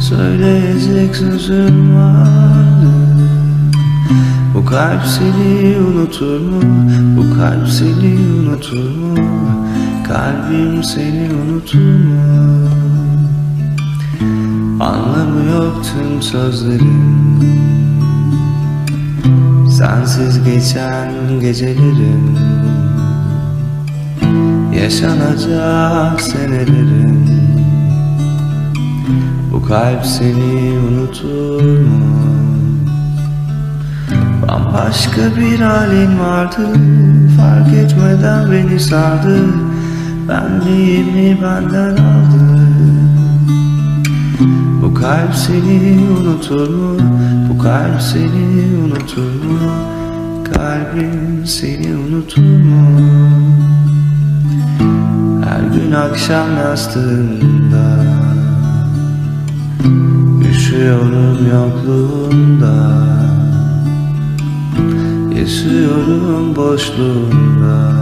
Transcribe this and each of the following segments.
Söyleyecek sözün vardı Bu kalp seni unutur mu? Bu kalp seni unutur mu? Kalbim seni unutur mu? Anlamı yok tüm sözlerin Sensiz geçen gecelerin Yaşanacak senelerin Bu kalp seni unutur mu? Bambaşka bir halin vardı Fark etmeden beni sardı Benliğimi benden aldı Bu kalp seni unutur mu? Bu kalp seni unutur mu? Kalbim seni unutur mu? Her gün akşam yastığında Üşüyorum yokluğunda Yaşıyorum boşluğunda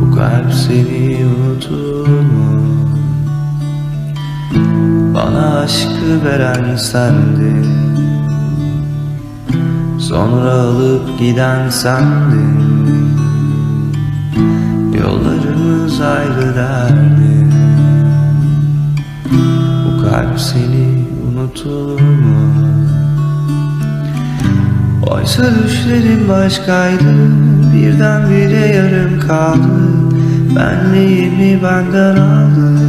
Bu kalp seni unutur? Bana aşkı veren sendin Sonra alıp giden sendin Yollarımız ayrı derdi Bu kalp seni unutur mu? Oysa düşlerim başkaydı Birdenbire yarım kaldı Benliğimi benden aldı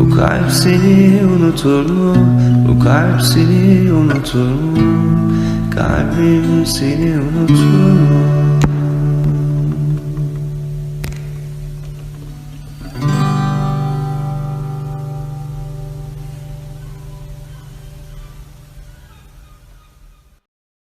Bu kalp seni unutur mu? Bu kalp seni unutur mu? Kalbim seni unutur mu?